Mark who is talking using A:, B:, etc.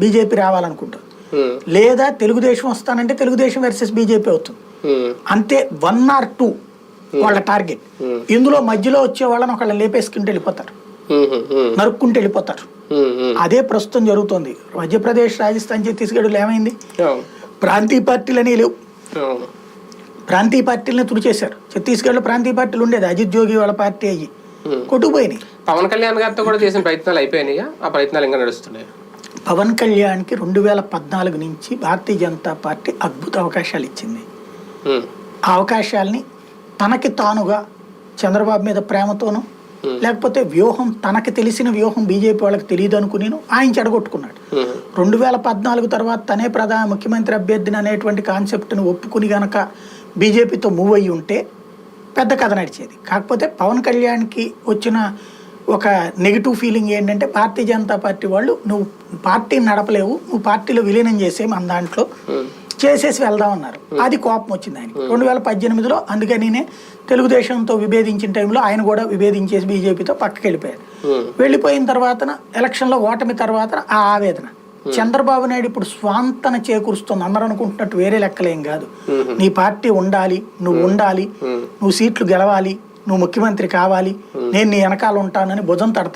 A: BJP రావాలనుకుంటారు.
B: ఉమ్,
A: లేదా తెలుగుదేశం వస్తానంటే Telugu Desam versus BJP అవుతుంది. అంతే వన్ ఆర్ టూ వాళ్ళ టార్గెట్. ఇందులో మధ్యలో వచ్చే వాళ్ళని ఒకళ్ళని లేపేసుకుంటూ వెళ్ళిపోతారు. నరుక్కుంటూ వెళ్ళిపోతారు. అదే ప్రస్తుతం జరుగుతోంది. మధ్యప్రదేశ్ రాజస్థాన్ ఛత్తీస్గఢ్లో ఏమైంది? ప్రాంతీయ పార్టీలని లేవు. ప్రాంతీయ పార్టీలను తుడిచేశారు. ఛత్తీస్గఢ్లో ప్రాంతీయ పార్టీలు ఉండేది. అజిత్ జోగి వాళ్ళ పార్టీ అయ్యి. కొట్టుకుపోయినాయి.
B: పవన్ కళ్యాణ్ గారితో కూడా చేసిన ప్రయత్నాలు అయిపోయినాయా? ఆ ప్రయత్నాలు ఇంకా నడుస్తున్నాయి?
A: పవన్ కళ్యాణ్కి రెండు వేల పద్నాలుగు నుంచి భారతీయ జనతా పార్టీ అద్భుత అవకాశాలు ఇచ్చింది. ఆ అవకాశాల్ని తనకి తానుగా చంద్రబాబు మీద ప్రేమతోనూ లేకపోతే వ్యూహం తనకి తెలిసిన వ్యూహం బీజేపీ వాళ్ళకి తెలియదు అనుకుని ఆయన చెడగొట్టుకున్నాడు. రెండు వేల పద్నాలుగు తర్వాత తనే ప్రధాన ముఖ్యమంత్రి అభ్యర్థిని అనేటువంటి కాన్సెప్ట్ని ఒప్పుకుని గనక బీజేపీతో మూవ్ అయ్యి ఉంటే పెద్ద కథ నడిచేది. కాకపోతే పవన్ కళ్యాణ్కి వచ్చిన ఒక నెగిటివ్ ఫీలింగ్ ఏంటంటే భారతీయ జనతా పార్టీ వాళ్ళు నువ్వు పార్టీని నడపలేవు నువ్వు పార్టీలో విలీనం చేసే మన దాంట్లో చేసేసి వెళ్దామన్నారు అది కోపం వచ్చింది ఆయన రెండు వేల పద్దెనిమిదిలో అందుకనినే తెలుగుదేశంతో విభేదించిన టైంలో ఆయన కూడా విభేదించేసి బీజేపీతో పక్కకి వెళ్ళిపోయారు వెళ్ళిపోయిన తర్వాత ఎలక్షన్లో ఓటమి తర్వాత ఆ ఆవేదన. చంద్రబాబు నాయుడు ఇప్పుడు స్వాంతన చేకూరుస్తుంది అందరూ అనుకుంటున్నట్టు వేరే లెక్కలేం కాదు. నీ పార్టీ ఉండాలి నువ్వు ఉండాలి నువ్వు సీట్లు గెలవాలి నువ్వు ముఖ్యమంత్రి కావాలి నేను నీ వెనకాల ఉంటానని భుజం తడతాను